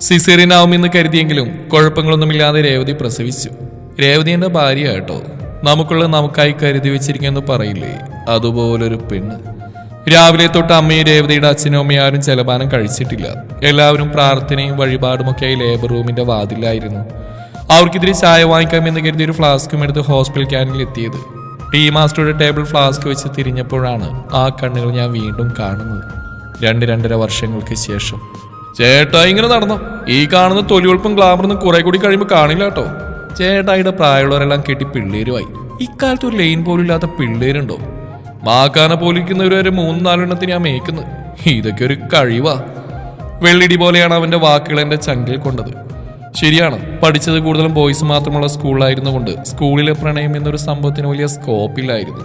സിസേറിയനാവുമെന്ന് കരുതിയെങ്കിലും കുഴപ്പങ്ങളൊന്നുമില്ലാതെ രേവതി പ്രസവിച്ചു. രേവതി എന്റെ ഭാര്യ കേട്ടോ. നമുക്കുള്ള നമുക്കായി കരുതി വെച്ചിരിക്കുമെന്ന് പറയില്ലേ. അതുപോലൊരു പെണ്ണ്. രാവിലെ തൊട്ട് അമ്മയും രേവതിയുടെ അച്ഛനും അമ്മയും ആരും ജലപാനം കഴിച്ചിട്ടില്ല. എല്ലാവരും പ്രാർത്ഥനയും വഴിപാടുമൊക്കെയായി ലേബർ റൂമിന്റെ വാതിലായിരുന്നു അവർക്കിതിരി ചായ വാങ്ങിക്കാമെന്ന് കരുതി ഒരു ഫ്ലാസ്കും എടുത്ത് ഹോസ്പിറ്റൽ ക്യാനിൽ എത്തിയത്. ടീ മാസ്റ്ററുടെ ടേബിൾ ഫ്ലാസ്ക് വെച്ച് തിരിഞ്ഞപ്പോഴാണ് ആ കണ്ണുകൾ ഞാൻ വീണ്ടും കാണുന്നത്. രണ്ട് രണ്ടര വർഷങ്ങൾക്ക് ശേഷം. ചേട്ടാ ഇങ്ങനെ നടന്നോ? ഈ കാണുന്ന തൊലിവെളുപ്പും ഗ്ലാമറൊന്നും കുറെ കൂടി കഴിയുമ്പോൾ കാണില്ല കേട്ടോ. ചേട്ടായിയുടെ പ്രായമുള്ളവരെല്ലാം കെട്ടി പിള്ളേരുമായി. ഇക്കാലത്ത് ഒരു ലൈൻ പോലും ഇല്ലാത്ത പിള്ളേരുണ്ടോ? മാക്കാന പോലിരിക്കുന്നവരെ മൂന്ന് നാലെണ്ണത്തിന് ഞാൻ മേക്കുന്നത് ഇതൊക്കെ ഒരു കഴിവാ. വെള്ളിടി പോലെയാണ് അവന്റെ വാക്കുകൾ എന്റെ ചങ്കിൽ കൊണ്ടത്. ശരിയാണ് പഠിച്ചത് കൂടുതലും ബോയ്സ് മാത്രമുള്ള സ്കൂളിലായിരുന്നു കൊണ്ട് സ്കൂളിലെ പ്രണയം എന്നൊരു സംഭവത്തിന് വലിയ സ്കോപ്പില്ലായിരുന്നു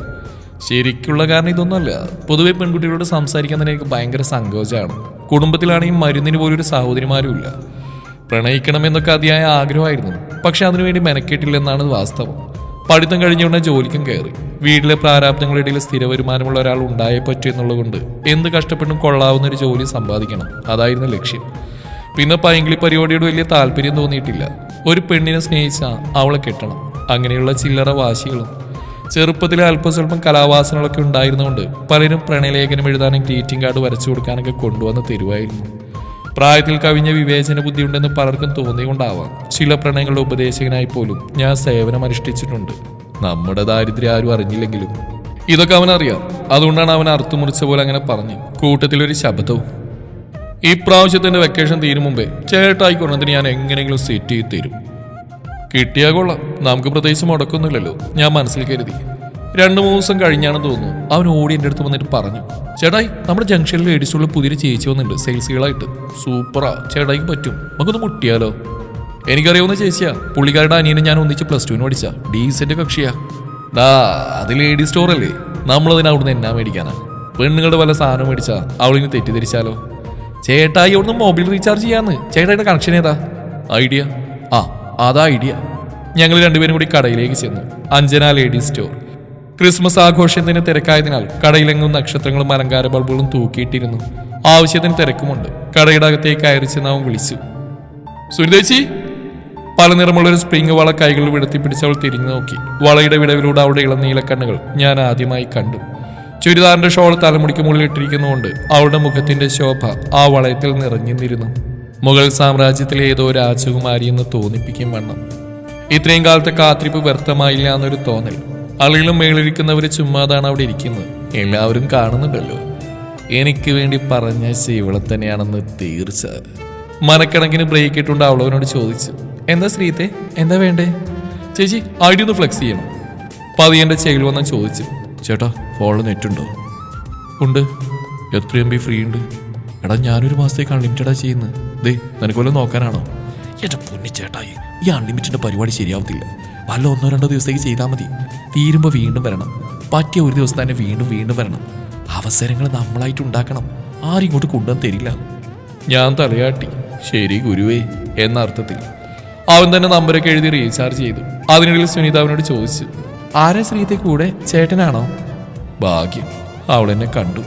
ശരിക്കുള്ള കാരണം ഇതൊന്നുമല്ല. പൊതുവെ പെൺകുട്ടികളോട് സംസാരിക്കാൻ തന്നെ എനിക്ക് ഭയങ്കര സങ്കോചമാണ്. കുടുംബത്തിലാണെങ്കിൽ മരുന്നിന് പോലൊരു സഹോദരിമാരും ഇല്ല. പ്രണയിക്കണമെന്നൊക്കെ അതിയായ ആഗ്രഹമായിരുന്നു. പക്ഷെ അതിനുവേണ്ടി മെനക്കെട്ടില്ലെന്നാണ് വാസ്തവം. പഠിത്തം കഴിഞ്ഞ ഉടനെ ജോലിക്കും കയറി. വീട്ടിലെ പ്രാരാബ്ദങ്ങളിടയിൽ സ്ഥിര വരുമാനമുള്ള ഒരാൾ ഉണ്ടായേ പറ്റൂ എന്നുള്ളതുകൊണ്ട് എന്ത് കഷ്ടപ്പെട്ടും കൊള്ളാവുന്ന ഒരു ജോലി സമ്പാദിക്കണം. അതായിരുന്നു ലക്ഷ്യം. പിന്നെ പൈങ്കിളി പരിപാടിയോട് വലിയ താല്പര്യം തോന്നിയിട്ടില്ല. ഒരു പെണ്ണിനെ സ്നേഹിച്ചാൽ അവളെ കെട്ടണം. അങ്ങനെയുള്ള ചില്ലറ വാശികളും ചെറുപ്പത്തിലെ അല്പസ്വല്പം കലാവാസനകളൊക്കെ ഉണ്ടായിരുന്നുകൊണ്ട് പലരും പ്രണയലേഖനം എഴുതാനും ഗ്രീറ്റിംഗ് കാർഡ് വരച്ചു കൊടുക്കാനൊക്കെ കൊണ്ടുവന്ന് തരുമായിരുന്നു പ്രായത്തിൽ കവിഞ്ഞ വിവേചന ബുദ്ധി ഉണ്ടെന്ന് പലർക്കും തോന്നിയുകൊണ്ടാവാം ചില പ്രണയങ്ങളുടെ ഉപദേശകനായി പോലും ഞാൻ സേവനം അനുഷ്ഠിച്ചിട്ടുണ്ട്. നമ്മുടെ ദാരിദ്ര്യം ആരും അറിഞ്ഞില്ലെങ്കിലും. ഇതൊക്കെ അവൻ അവനറിയാം അതുകൊണ്ടാണ് അവൻ അർത്ഥമുറിച്ച പോലെ അങ്ങനെ പറഞ്ഞു കൂട്ടത്തിലൊരു ശബ്ദവും. ഇപ്രാവശ്യത്തിന്റെ വെക്കേഷൻ തീരും മുമ്പേ ചേട്ടായിക്കൊണ്ടതിന് ഞാൻ എങ്ങനെയെങ്കിലും സെറ്റ് ചെയ്ത് തരും. കിട്ടിയാ കൊള്ളാം. നമുക്ക് പ്രത്യേകിച്ച് മുടക്കൊന്നുമില്ലല്ലോ. ഞാൻ മനസ്സിൽ കരുതി. രണ്ടു മൂന്ന് ദിവസം കഴിഞ്ഞാണെന്ന് തോന്നുന്നു. അവൻ ഓടി എന്റെ അടുത്ത് വന്നിട്ട് പറഞ്ഞു ചേട്ടായി നമ്മുടെ ജംഗ്ഷനിൽ ലേഡീസുള്ള പുതിയൊരു ചേച്ചി വന്നിട്ടുണ്ട് സെയിൽസുകളായിട്ട്. സൂപ്പറാ. ചേട്ടായിക്ക് പറ്റും. നമുക്കൊന്ന് മുട്ടിയാലോ? എനിക്കറിയാവുന്ന ചേച്ചിയാ. പുള്ളിക്കാരുടെ അനിയനെ ഞാൻ ഒന്നിച്ച് പ്ലസ് ടുവിന് പഠിച്ച. ഡീസന്റ് കക്ഷിയാ. ഡാ അത് ലേഡീസ് സ്റ്റോർ അല്ലേ നമ്മളതിന് അവിടുന്ന് എന്നാ മേടിക്കാനാ? പെണ്ണുങ്ങളുടെ വല്ല സാധനം മേടിച്ചാ അവളിന് തെറ്റിദ്ധരിച്ചാലോ? ചേട്ടായി അവിടുന്ന് മൊബൈൽ റീചാർജ് ചെയ്യാന്ന്. ചേട്ടായിയുടെ കണക്ഷൻ ഏതാ? ഐഡിയ. ആ അതാ ഐഡിയ ഞങ്ങൾ രണ്ടുപേരും കൂടി കടയിലേക്ക് ചെന്നു. അഞ്ജന ലേഡീസ് സ്റ്റോർ ക്രിസ്മസ് ആഘോഷത്തിന് തിരക്കായതിനാൽ കടയിലെങ്ങും നക്ഷത്രങ്ങളും അലങ്കാര ബൾബുകളും തൂക്കിയിട്ടിരുന്നു. ആവശ്യത്തിന് തിരക്കുമുണ്ട്. കടയുടെ അകത്തേക്ക് കയറി ചെന്ന് അവൻ വിളിച്ചു. സുനിതേച്ചി പല നിറമുള്ള ഒരു സ്പ്രിംഗ് വള കൈകളിൽ വിടത്തി പിടിച്ചവൾ തിരിഞ്ഞു നോക്കി. വളയുടെ വിടവിലൂടെ അവളുടെ ഇളം കണ്ണുകൾ ഞാൻ ആദ്യമായി കണ്ടു. ചുരിദാറിന്റെ ഷോൾ തലമുടിക്ക് മുകളിൽ ഇട്ടിരിക്കുന്നതുകൊണ്ട് അവളുടെ മുഖത്തിന്റെ ശോഭ ആ വളയത്തിൽ നിറഞ്ഞിരുന്നു. മുഗൾ സാമ്രാജ്യത്തിലെ ഏതോ രാജകുമാരി എന്ന് തോന്നിപ്പിക്കും വണ്ണം. ഇത്രയും കാലത്തെ കാത്തിരിപ്പ് വ്യർത്ഥമായില്ല എന്നൊരു തോന്നൽ. അളികളും മേളിരിക്കുന്നവര് ചുമ്മാതാണ് അവിടെ ഇരിക്കുന്നത്. എല്ലാവരും കാണുന്നുണ്ടല്ലോ. എനിക്ക് വേണ്ടി പറഞ്ഞ ഇവളെ തന്നെയാണെന്ന് തീർച്ച. മനക്കണക്കിന് ബ്രേക്ക് ഇട്ടുകൊണ്ട് അവളവനോട് ചോദിച്ചു. എന്താ ശ്രീത്തെ എന്താ വേണ്ടേ? ചേച്ചി ഐഡി ഒന്ന് ഫ്ലെക്സ് ചെയ്യണം. പതിയന്റെ ചെയിൽ വന്ന് ചോദിച്ചു. ചേട്ടാ ഫോണിൽ നെറ്റുണ്ടോ? ഉണ്ട്. എത്ര എം ബി ഫ്രീ ഉണ്ട്. എടാ ഞാനൊരു മാസത്തേക്ക് അൺലിമിറ്റഡാ ചെയ്യുന്നത്. ദേ നിനക്ക് വല്ലതും നോക്കാനാണോ? എന്റെ പൊന്നിച്ചേട്ടാ ഈ അൺലിമിറ്റഡ് പരിപാടി ശരിയാവത്തില്ല. വല്ല ഒന്നോ രണ്ടോ ദിവസത്തേക്ക് ചെയ്താൽ മതി. തീരുമ്പോൾ വീണ്ടും വരണം. പറ്റിയ ഒരു ദിവസം തന്നെ വീണ്ടും വീണ്ടും വരണം. അവസരങ്ങൾ നമ്മളായിട്ട് ഉണ്ടാക്കണം. ആരും ഇങ്ങോട്ട് കൊണ്ടുവന്ന് തരില്ല. ഞാൻ തലയാട്ടി. ശരി ഗുരുവേ എന്ന അർത്ഥത്തിൽ. അവൻ തന്നെ നമ്പരൊക്കെ എഴുതി റീചാർജ് ചെയ്തു. അതിനിടയിൽ സുനീത അവനോട് ചോദിച്ചു ആരാ ശ്രീത്തെ കൂടെ? ചേട്ടനാണോ? ഭാഗ്യം. അവൾ എന്നെ കണ്ടു.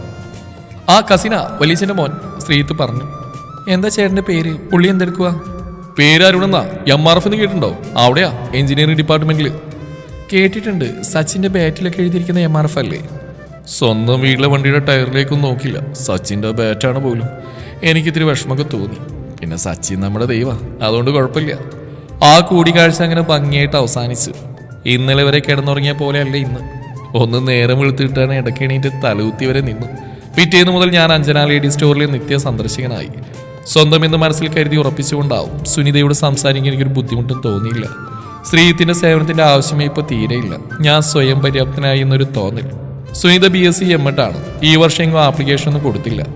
ആ കസിന വലിയച്ഛന്റെ മോൻ ശ്രീത്ത് പറഞ്ഞു. എന്താ ചേട്ടന്റെ പേര്? പുള്ളി എന്തെടുക്കുക പേര് അരുണെന്നാ എം ആർ എഫ് എന്ന് കേട്ടിട്ടുണ്ടോ? അവിടെയാ എഞ്ചിനീയറിംഗ് ഡിപ്പാർട്ട്മെന്റിൽ കേട്ടിട്ടുണ്ട്. സച്ചിന്റെ ബാറ്റിലൊക്കെ എഴുതിയിരിക്കുന്ന എം ആർ എഫ് അല്ലേ? സ്വന്തം വീട്ടിലെ വണ്ടിയുടെ ടയറിലേക്കൊന്നും നോക്കില്ല സച്ചിന്റെ ബാറ്റാണ് പോലും. എനിക്കിത്തിരി വിഷമമൊക്കെ തോന്നി. പിന്നെ സച്ചിൻ നമ്മുടെ ദൈവ അതുകൊണ്ട് കുഴപ്പമില്ല. ആ കൂടിക്കാഴ്ച അങ്ങനെ ഭംഗിയായിട്ട് അവസാനിച്ചു. ഇന്നലെ വരെ കിടന്നുറങ്ങിയ പോലെയല്ല ഇന്ന്. ഒന്ന് നേരം വെളുത്തിട്ടാണ് ഇടയ്ക്ക് എണീറ്റ് തലകുത്തി വരെ നിന്നു. പിറ്റേന്ന് മുതൽ ഞാൻ അഞ്ജന ലേഡി സ്റ്റോറിലെ നിത്യ സന്ദർശകനായി. സ്വന്തം എന്ന് മനസ്സിൽ കരുതി ഉറപ്പിച്ചുകൊണ്ടാവും. സുനിതയോട് സംസാരിക്കാൻ എനിക്കൊരു ബുദ്ധിമുട്ടും തോന്നിയില്ല. സ്ത്രീത്തിന്റെ സേവനത്തിന്റെ ആവശ്യമേ ഇപ്പൊ തീരെയില്ല. ഞാൻ സ്വയം പര്യാപ്തനായി എന്നൊരു തോന്നൽ. Sunitha B S C M എട്ടാണ് ഈ വർഷം എങ്ങും ആപ്ലിക്കേഷൻ ഒന്നും കൊടുത്തില്ല.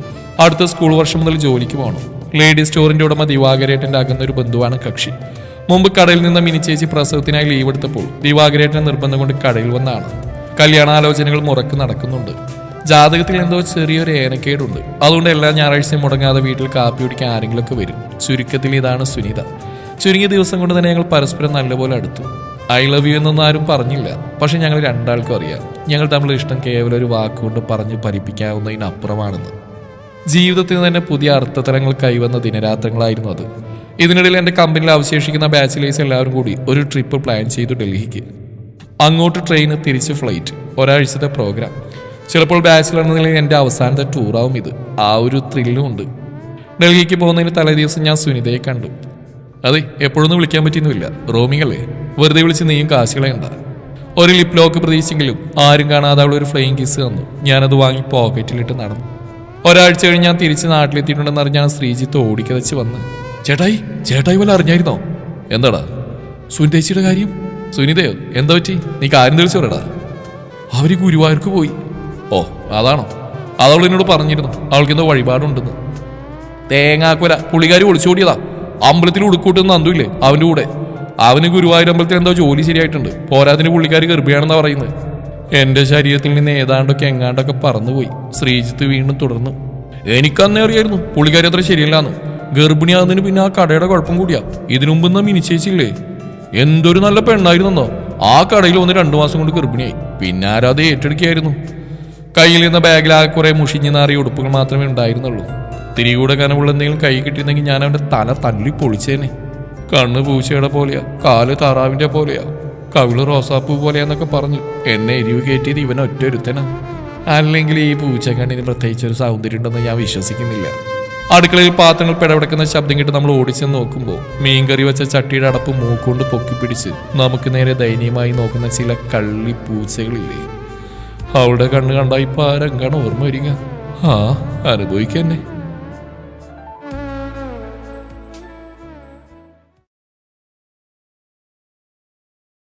അടുത്ത സ്കൂൾ വർഷം മുതൽ ജോലിക്ക് പോകണം ലേഡി സ്റ്റോറിന്റെ ഉടമ ദിവാകരേട്ടന്റെ അകന്ന ഒരു ബന്ധുവാണ് കക്ഷി. മുമ്പ് കടയിൽ നിന്ന് മിനിച്ചേച്ചി പ്രസവത്തിനായി ലീവ് എടുത്തപ്പോൾ ദിവാകരേട്ടന്റെ നിർബന്ധം കൊണ്ട് കടയിൽ വന്നാണ്. കല്യാണാലോചനകൾ മുറക്ക് നടക്കുന്നുണ്ട്. ജാതകത്തിൽ എന്തോ ചെറിയൊരു ഏനക്കേടുണ്ട്. അതുകൊണ്ട് എല്ലാ ഞായറാഴ്ചയും മുടങ്ങാതെ വീട്ടിൽ കാപ്പി കുടിക്കാൻ ആരെങ്കിലുമൊക്കെ വരും. ചുരുക്കത്തിൽ ഇതാണ് സുനിത. ചുരുങ്ങിയ ദിവസം കൊണ്ട് തന്നെ ഞങ്ങൾ പരസ്പരം നല്ലപോലെ അടുത്തു. ഐ ലവ് യു എന്നൊന്നും ആരും പറഞ്ഞില്ല. പക്ഷെ ഞങ്ങൾ രണ്ടാൾക്കും അറിയാം. ഞങ്ങൾ തമ്മിലുള്ള ഇഷ്ടം കേവലം ഒരു വാക്കുകൊണ്ട് പറഞ്ഞ് ഫലിപ്പിക്കാവുന്നതിനപ്പുറമാണെന്ന് ജീവിതത്തിൽ തന്നെ പുതിയ അർത്ഥതലങ്ങൾ കൈവന്ന ദിനരാത്രങ്ങളായിരുന്നു അത്. ഇതിനിടയിൽ എന്റെ കമ്പനിയിൽ അവശേഷിക്കുന്ന ബാച്ചിലേഴ്സ് എല്ലാവരും കൂടി ഒരു ട്രിപ്പ് പ്ലാൻ ചെയ്തു ഡൽഹിക്ക്. അങ്ങോട്ട് ട്രെയിന് തിരിച്ച് ഫ്ലൈറ്റ്. ഒരാഴ്ചത്തെ പ്രോഗ്രാം. ചിലപ്പോൾ ബാച്ചിലർ എന്ന നിലയിൽ എന്റെ അവസാനത്തെ ടൂറാവും ഇത്. ആ ഒരു ത്രില്ലും ഉണ്ട്. ഡൽഹിക്ക് പോകുന്നതിന് തലേ ദിവസം ഞാൻ സുനിതയെ കണ്ടു. അതെ എപ്പോഴൊന്നും വിളിക്കാൻ പറ്റിയൊന്നുമില്ല. റോമികളെ വെറുതെ വിളിച്ച് നീയും കാശുകളയണ്ട ഒരു ലിപ് ലോക്ക് പ്രതീക്ഷിച്ചെങ്കിലും ആരും കാണാതെ അവൾ ഒരു ഫ്ലെയിങ് കിസ് തന്നു. ഞാനത് വാങ്ങി പോക്കറ്റിലിട്ട് നടന്നു. ഒരാഴ്ച കഴിഞ്ഞ് ഞാൻ തിരിച്ച് നാട്ടിലെത്തിയിട്ടുണ്ടെന്ന് അറിഞ്ഞാണ് ശ്രീജിത്ത് ഓടിക്കതച്ച് വന്ന് ചേട്ടായി ചേട്ടായി പോലെ അറിഞ്ഞായിരുന്നോ? എന്താടാ? സുനിതേച്ചിയുടെ കാര്യം? സുനിതയോ? എന്താ പറ്റി? നീ കാര്യം തെളിച്ചു പറയടാ അവർ ഗുരുവായൂർക്ക് പോയി. ഓ അതാണോ? അതവൾ എന്നോട് പറഞ്ഞിരുന്നു. അവൾക്ക് എന്തോ വഴിപാടുണ്ടെന്ന്. തേങ്ങാക്കുര പുള്ളിക്കാരി ഒളിച്ചോടിയതാ അമ്പലത്തിൽ ഉടുക്കൂട്ടുന്ന അന്തുല്ലേ അവന്റെ കൂടെ. അവന് ഗുരുവായൂർ അമ്പലത്തിൽ എന്തോ ജോലി ശരിയായിട്ടുണ്ട്. പോരാതിന് പുള്ളിക്കാരി ഗർഭിയാണെന്നാ പറയുന്നത്. എന്റെ ശരീരത്തിൽ നിന്ന് ഏതാണ്ടൊക്കെ എങ്ങാണ്ടൊക്കെ പറന്നുപോയി. ശ്രീജിത്ത് വീണ്ടും തുടർന്നു. എനിക്കന്നേ അറിയായിരുന്നു പുള്ളിക്കാരി അത്ര ശരിയല്ലാന്ന്. ഗർഭിണിയാകുന്നതിന് പിന്നെ ആ കടയുടെ കുഴപ്പം കൂടിയാ. ഇതിനു മുമ്പ് മിനിച്ചേച്ചില്ലേ എന്തൊരു നല്ല പെണ്ണായിരുന്നോ ആ കടയിൽ വന്ന് രണ്ടു മാസം കൊണ്ട് ഗർഭിണിയായി. പിന്നെ ആരാതെ ഏറ്റെടുക്കുകയായിരുന്നു? കയ്യിൽ നിന്ന് ബാഗിൽ ആ കുറെ മുഷിഞ്ഞു നാറിയ ഉടുപ്പുകൾ മാത്രമേ ഉണ്ടായിരുന്നുള്ളൂ. തിരികൂടെ കനവുള്ള എന്തെങ്കിലും കൈ കിട്ടിയിരുന്നെങ്കിൽ ഞാൻ അവന്റെ തല തല്ലി പൊളിച്ചേനെ. കണ്ണ് പൂച്ചയുടെ പോലെയാ കാൽ താറാവിന്റെ പോലെയാ കവിൾ റോസാപ്പൂ പോലെയാന്നൊക്കെ പറഞ്ഞു എന്നെ എരിവ് കയറ്റിയത് ഇവൻ ഒറ്റ ഒരുത്തനാ അല്ലെങ്കിൽ ഈ പൂച്ച കണ്ണിന് പ്രത്യേകിച്ച് ഒരു സൗന്ദര്യം ഉണ്ടെന്ന് ഞാൻ വിശ്വസിക്കുന്നില്ല. അടുക്കളയിൽ പാത്രങ്ങൾ പിടപെടക്കുന്ന ശബ്ദം കേട്ട് നമ്മൾ ഓടിച്ചെന്ന് നോക്കുമ്പോൾ മീൻകറി വെച്ച ചട്ടിയുടെ അടപ്പ് മൂക്കൊണ്ട് പൊക്കിപ്പിടിച്ച് നമുക്ക് നേരെ ദയനീയമായി നോക്കുന്ന ചില കള്ളി പൂച്ചകളില്ലേ. അവളുടെ കണ്ണ് കണ്ടാ ഇപ്പൊ ആ രംഗാണ് ഓർമ്മ വരിക? ആ അനുഭവിക്കന്നെ